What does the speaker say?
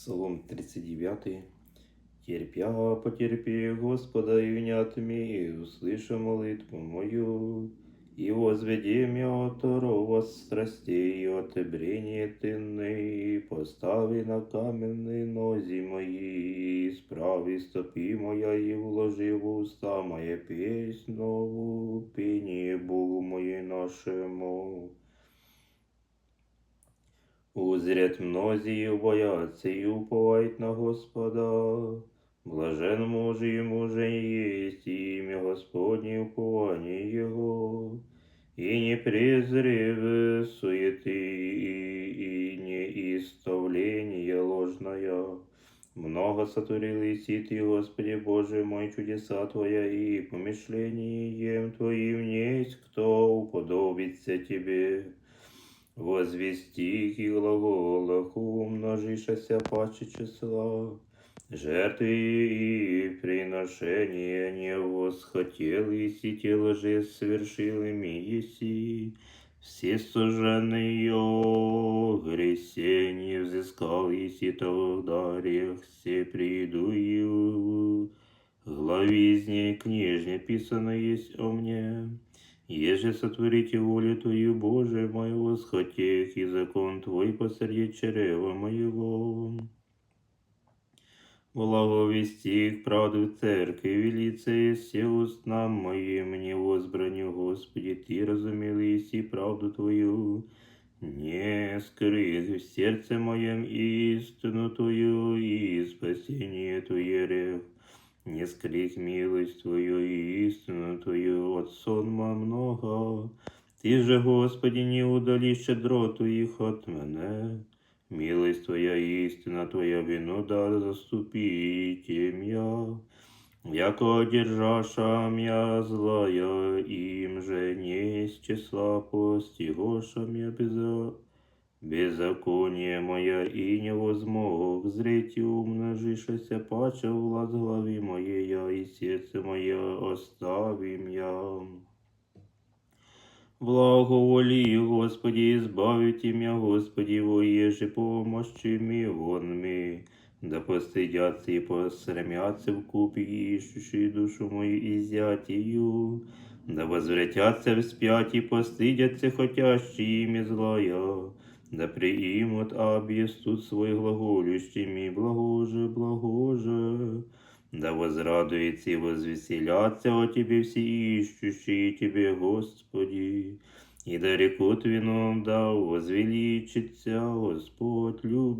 Псалом 39. Терпя, потерпи, Господа, и внят мне, и услыша молитву мою, и возведи меня от рова страстей, и от брения тынны, и постави на каменные нози мои, и справи стопи моя, и вложи в уста моя песнь нову, пение Богу моей нашему. Узрят многие боятся и уповают на Господа. Блажен муж и мужа есть, и имя Господне упование Его. И не презрев суеты, и, и не истовление ложное. Много сотворил и ты, Господи Боже мой, чудеса Твоя, и помышлением Твоим есть, кто уподобится Тебе. Возвести и глаголах умножишася паче числа. Жертвы и приношения не восхотел, и те лжи совершил ими еси. Все суженые гресе не взыскал, еси тогда рех все приду и в главе из ней книжне писано есть о мне. Еже сотворите волю Твою, Боже мой, восхотех, и закон Твой посреди чрева моего. Благовести к правду в церкви, велица и все устнам моим, не возбраню, Господи, Ты разумел и правду Твою. Не скрыть в сердце моем истину Твою и спасение Твое рех. Не скрыть милость Твою и истину Твою от сонма много. Ти же, Господи, не удали щедроту їх от мене. Милость Твоя істина Твоя вину да заступить я. Яко держаша мя злая, им же не из числа постигоша мя безо... Беззаконие моя и не возмог зреть и умножишася паче влад глави моєя, и сердце мое оставим я. Благоволи, Господи, избавите меня, Господи, воеже помощи ми вон ми. Да постыдятся и посрамятся в купе, ищущие душу мою изятию. Да возвратятся вспять и постыдятся хотящие ими злая. Да приимут объестут свой глаголющими, благоже, благоже. Да возрадуется и возвеселятся о Тебе все ищущие Тебе, Господи. И да рекут вином, да возвеличится Господь, любит.